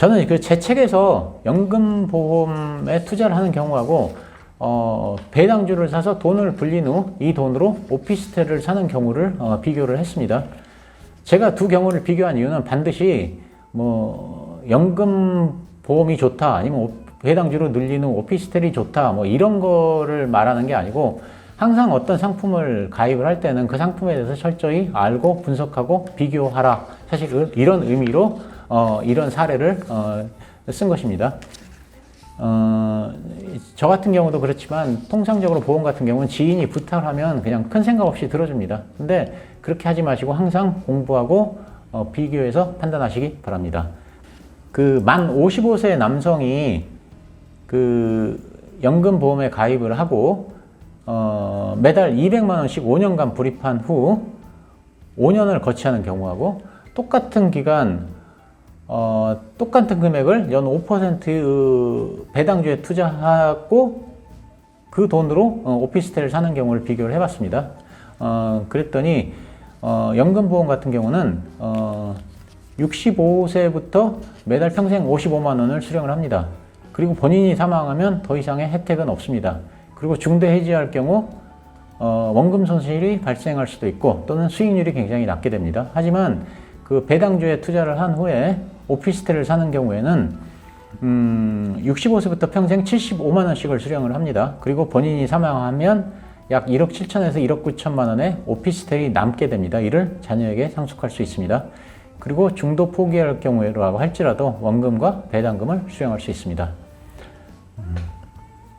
저는 그 제 책에서 연금보험에 투자를 하는 경우하고 어, 배당주를 사서 돈을 불린 후 이 돈으로 오피스텔을 사는 경우를 어, 비교를 했습니다. 제가 두 경우를 비교한 이유는 반드시 뭐 연금 보험이 좋다 아니면 오- 배당주로 늘리는 오피스텔이 좋다 뭐 이런 거를 말하는 게 아니고 항상 어떤 상품을 가입을 할 때는 그 상품에 대해서 철저히 알고 분석하고 비교하라 사실 그- 이런 의미로 어, 이런 사례를 어, 쓴 것입니다. 어, 저 같은 경우도 그렇지만 통상적으로 보험 같은 경우는 지인이 부탁을 하면 그냥 큰 생각 없이 들어줍니다. 근데 그렇게 하지 마시고 항상 공부하고 어, 비교해서 판단하시기 바랍니다. 그 만 55세 남성이 그 연금보험에 가입을 하고 어, 매달 200만 원씩 5년간 불입한 후 5년을 거치하는 경우하고 똑같은 기간 어, 똑같은 금액을 연 5% 배당주에 투자하고 그 돈으로 어, 오피스텔을 사는 경우를 비교를 해봤습니다. 어, 그랬더니 어, 연금보험 같은 경우는 어, 65세부터 매달 평생 55만 원을 수령을 합니다. 그리고 본인이 사망하면 더 이상의 혜택은 없습니다. 그리고 중대 해지할 경우 어, 원금 손실이 발생할 수도 있고 또는 수익률이 굉장히 낮게 됩니다. 하지만 그 배당주에 투자를 한 후에 오피스텔을 사는 경우에는 음, 65세부터 평생 75만 원씩을 수령을 합니다. 그리고 본인이 사망하면 약 1억 7천에서 1억 9천만 원의 오피스텔이 남게 됩니다. 이를 자녀에게 상속할 수 있습니다. 그리고 중도 포기할 경우라고 할지라도 원금과 배당금을 수령할 수 있습니다.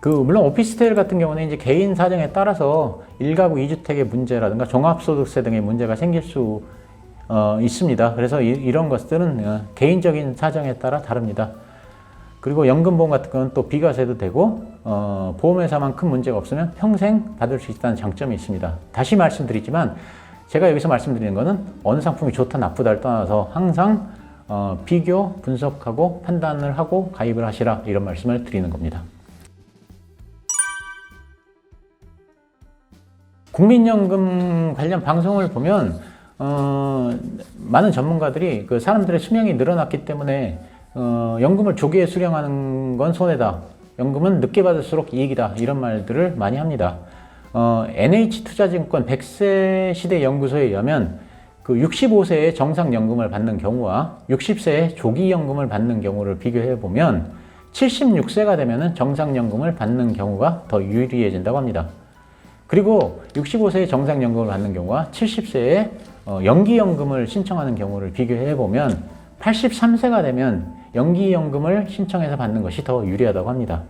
그 물론 오피스텔 같은 경우는 이제 개인 사정에 따라서 일가구 이주택의 문제라든가 종합소득세 등의 문제가 생길 수 어, 있습니다. 그래서 이, 런 것들은 어, 개인적인 사정에 따라 다릅니다. 그리고 연금보험 같은 경우는 또 비과세도 되고 어, 보험회사만 큰 문제가 없으면 평생 받을 수 있다는 장점이 있습니다. 다시 말씀드리지만 제가 여기서 말씀드리는 것은 어느 상품이 좋다 나쁘다를 떠나서 항상 어, 비교 분석하고 판단을 하고 가입을 하시라 이런 말씀을 드리는 겁니다. 국민연금 관련 방송을 보면 어, 많은 전문가들이 그 사람들의 수명이 늘어났기 때문에 어, 연금을 조기에 수령하는 건 손해다. 연금은 늦게 받을수록 이익이다. 이런 말들을 많이 합니다. 어, NH투자증권 100세 시대 연구소에 의하면 그 65세에 정상 연금을 받는 경우와 60세에 조기 연금을 받는 경우를 비교해 보면 76세가 되면 정상 연금을 받는 경우가 더 유리해진다고 합니다. 그리고 65세에 정상 연금을 받는 경우와 70세에 어, 연기연금을 신청하는 경우를 비교해 보면 83세가 되면 연기연금을 신청해서 받는 것이 더 유리하다고 합니다.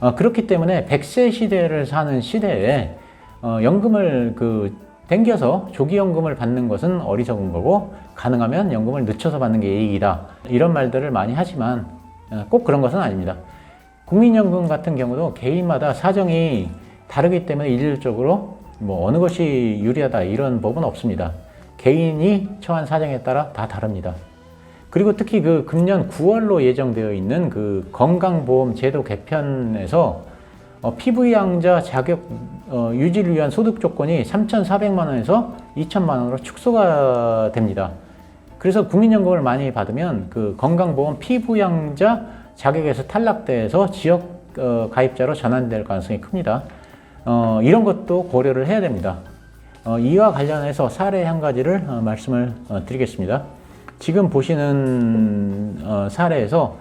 어, 그렇기 때문에 100세 시대를 사는 시대에 어, 연금을 그 땡겨서 조기연금을 받는 것은 어리석은 거고 가능하면 연금을 늦춰서 받는 게 이익이다. 이런 말들을 많이 하지만 어, 꼭 그런 것은 아닙니다. 국민연금 같은 경우도 개인마다 사정이 다르기 때문에 일률적으로 뭐 어느 것이 유리하다 이런 법은 없습니다. 개인이 처한 사정에 따라 다 다릅니다. 그리고 특히 그 금년 9월로 예정되어 있는 그 건강보험 제도 개편에서 어, PV양자 자격 어, 유지를 위한 소득 조건이 3,400만 원에서 2천만 원으로 축소가 됩니다. 그래서 국민연금을 많이 받으면 그 건강보험 피부양자 자격에서 탈락돼서 지역 어, 가입자로 전환될 가능성이 큽니다. 어, 이런 것도 고려를 해야 됩니다. 어, 이와 관련해서 사례 한 가지를 어, 말씀을 어, 드리겠습니다. 지금 보시는 어, 사례에서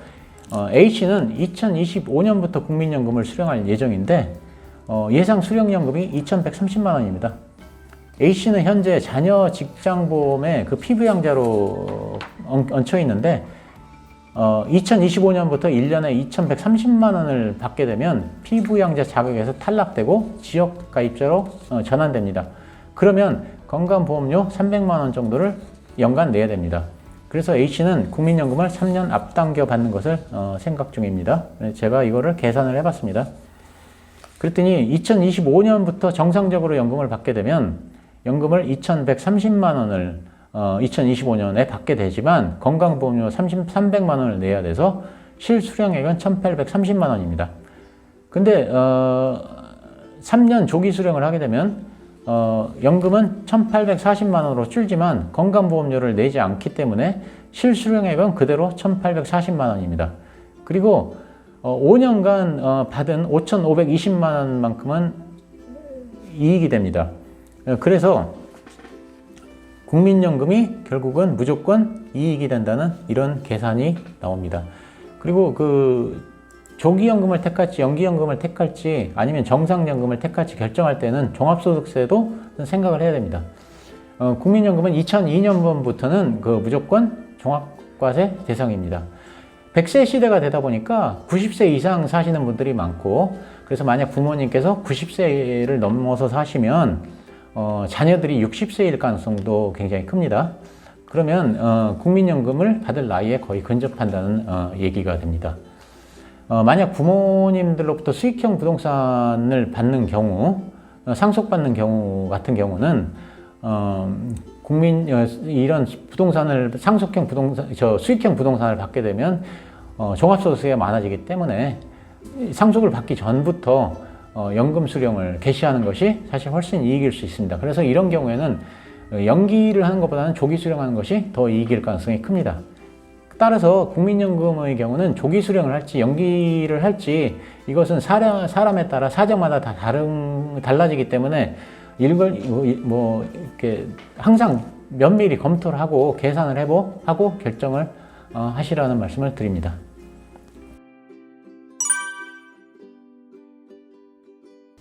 어, A씨는 2025년부터 국민연금을 수령할 예정인데 어, 예상 수령연금이 2,130만 원입니다. A씨는 현재 자녀 직장보험에 그 피부양자로 얹- 얹혀 있는데 어, 2025년부터 1년에 2,130만 원을 받게 되면 피부양자 자격에서 탈락되고 지역 가입자로 어, 전환됩니다. 그러면 건강보험료 300만 원 정도를 연간 내야 됩니다. 그래서 H는 국민연금을 3년 앞당겨 받는 것을 어, 생각 중입니다. 네, 제가 이거를 계산을 해봤습니다. 그랬더니 2025년부터 정상적으로 연금을 받게 되면 연금을 2,130만 원을 어, 2025년에 받게 되지만 건강보험료 30, 300만 원을 내야 돼서 실수령액은 1,830만 원입니다. 근데 어, 3년 조기 수령을 하게 되면 어, 연금은 1,840만 원으로 줄지만 건강보험료를 내지 않기 때문에 실수령액은 그대로 1,840만 원입니다. 그리고 어, 5년간 어, 받은 5,520만 원만큼은 이익이 됩니다. 어, 그래서 국민연금이 결국은 무조건 이익이 된다는 이런 계산이 나옵니다. 그리고 그 조기연금을 택할지 연기연금을 택할지 아니면 정상연금을 택할지 결정할 때는 종합소득세도 생각을 해야 됩니다. 어, 국민연금은 2002년부터는 그 무조건 종합과세 대상입니다. 100세 시대가 되다 보니까 90세 이상 사시는 분들이 많고 그래서 만약 부모님께서 90세를 넘어서 사시면 어, 자녀들이 60세일 가능성도 굉장히 큽니다. 그러면 어, 국민연금을 받을 나이에 거의 근접한다는 어, 얘기가 됩니다. 어, 만약 부모님들로부터 수익형 부동산을 받는 경우, 어, 상속받는 경우 같은 경우는 어, 국민 어, 이런 부동산을 상속형 부동산, 저 수익형 부동산을 받게 되면 어, 종합소득세가 많아지기 때문에 상속을 받기 전부터 어, 연금 수령을 개시하는 것이 사실 훨씬 이익일 수 있습니다. 그래서 이런 경우에는 연기를 하는 것보다는 조기 수령하는 것이 더 이익일 가능성이 큽니다. 따라서 국민연금의 경우는 조기 수령을 할지 연기를 할지 이것은 사람, 사람에 따라 사정마다 다 다른 달라지기 때문에 이걸 뭐 이렇게 항상 면밀히 검토를 하고 계산을 해보 하고 결정을 어, 하시라는 말씀을 드립니다.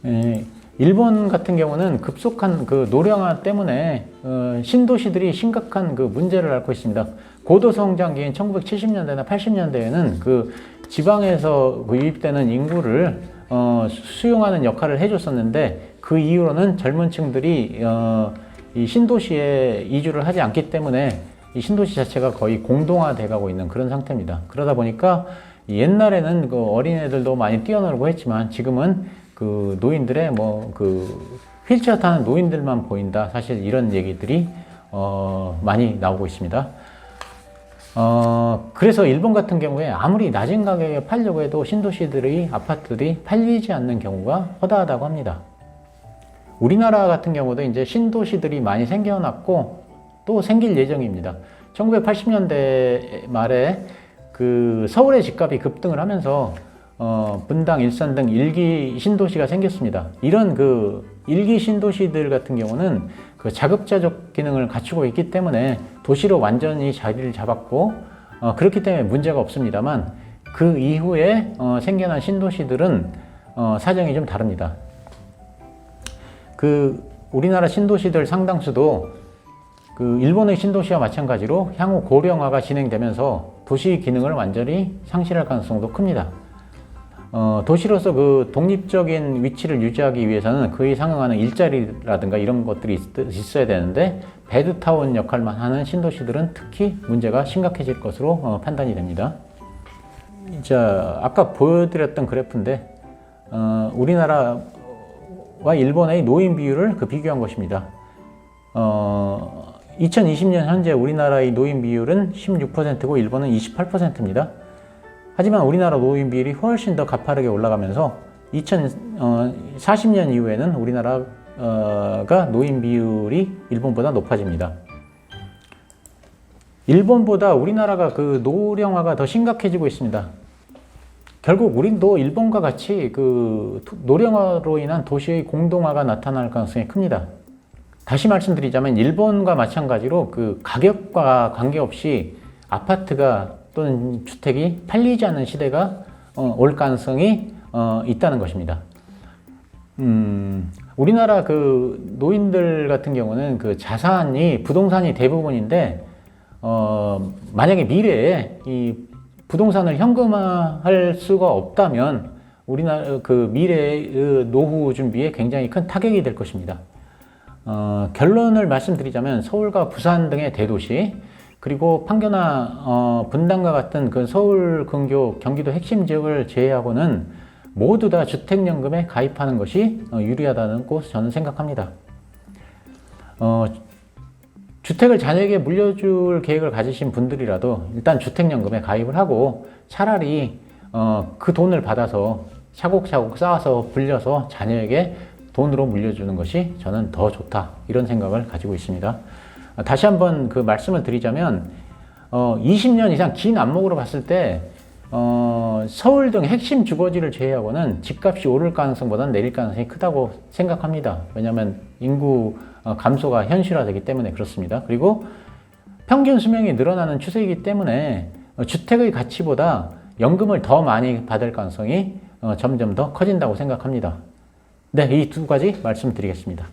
예, 일본 같은 경우는 급속한 그 노령화 때문에 어, 신도시들이 심각한 그 문제를 앓고 있습니다. 고도 성장기인 1970년대나 80년대에는 그 지방에서 그 유입되는 인구를 어, 수용하는 역할을 해줬었는데 그 이후로는 젊은 층들이 어, 이 신도시에 이주를 하지 않기 때문에 이 신도시 자체가 거의 공동화돼 가고 있는 그런 상태입니다. 그러다 보니까 옛날에는 그 어린애들도 많이 뛰어놀고 했지만 지금은 그 노인들의 뭐 그 휠체어 타는 노인들만 보인다. 사실 이런 얘기들이 어 많이 나오고 있습니다. 어 그래서 일본 같은 경우에 아무리 낮은 가격에 팔려고 해도 신도시들의 아파트들이 팔리지 않는 경우가 허다하다고 합니다. 우리나라 같은 경우도 이제 신도시들이 많이 생겨났고 또 생길 예정입니다. 1980년대 말에 그 서울의 집값이 급등을 하면서 어, 분당, 일산 등 일기 신도시가 생겼습니다. 이런 그 일기 신도시들 같은 경우는 그 자급자족 기능을 갖추고 있기 때문에 도시로 완전히 자리를 잡았고 어, 그렇기 때문에 문제가 없습니다만 그 이후에 어, 생겨난 신도시들은 어, 사정이 좀 다릅니다. 그 우리나라 신도시들 상당수도 그 일본의 신도시와 마찬가지로 향후 고령화가 진행되면서 도시 기능을 완전히 상실할 가능성도 큽니다. 어, 도시로서 그 독립적인 위치를 유지하기 위해서는 그에 상응하는 일자리라든가 이런 것들이 있, 어야 되는데 배드타운 역할만 하는 신도시들은 특히 문제가 심각해질 것으로 어, 판단이 됩니다. 자, 아까 보여드렸던 그래프인데 어, 우리나라와 일본의 노인 비율을 그 비교한 것입니다. 어, 2020년 현재 우리나라의 노인 비율은 16%고 일본은 28%입니다. 하지만 우리나라 노인 비율이 훨씬 더 가파르게 올라가면서 2040년 어, 이후에는 우리나라가 노인 비율이 일본보다 높아집니다. 일본보다 우리나라가 그 노령화가 더 심각해지고 있습니다. 결국 우리도 일본과 같이 그 노령화로 인한 도시의 공동화가 나타날 가능성이 큽니다. 다시 말씀드리자면 일본과 마찬가지로 그 가격과 관계없이 아파트가 또는 주택이 팔리지 않는 시대가 어, 올 가능성이 어, 있다는 것입니다. 음, 우리나라 그 노인들 같은 경우는 그 자산이 부동산이 대부분인데 어, 만약에 미래에 이 부동산을 현금화할 수가 없다면 우리나라 그 미래의 그 노후 준비에 굉장히 큰 타격이 될 것입니다. 어, 결론을 말씀드리자면 서울과 부산 등의 대도시 그리고 판교나 어, 분당과 같은 그 서울, 근교, 경기도 핵심 지역을 제외하고는 모두 다 주택연금에 가입하는 것이 어, 유리하다는 곳 저는 생각합니다. 어, 주택을 자녀에게 물려줄 계획을 가지신 분들이라도 일단 주택연금에 가입을 하고 차라리 어, 그 돈을 받아서 차곡차곡 쌓아서 불려서 자녀에게 돈으로 물려주는 것이 저는 더 좋다. 이런 생각을 가지고 있습니다. 아, 다시 한번 그 말씀을 드리자면, 어, 20년 이상 긴 안목으로 봤을 때, 어, 서울 등 핵심 주거지를 제외하고는 집값이 오를 가능성보다는 내릴 가능성이 크다고 생각합니다. 왜냐하면 인구 어, 감소가 현실화되기 때문에 그렇습니다. 그리고 평균 수명이 늘어나는 추세이기 때문에 어, 주택의 가치보다 연금을 더 많이 받을 가능성이 어, 점점 더 커진다고 생각합니다. 네, 이 두 가지 말씀드리겠습니다.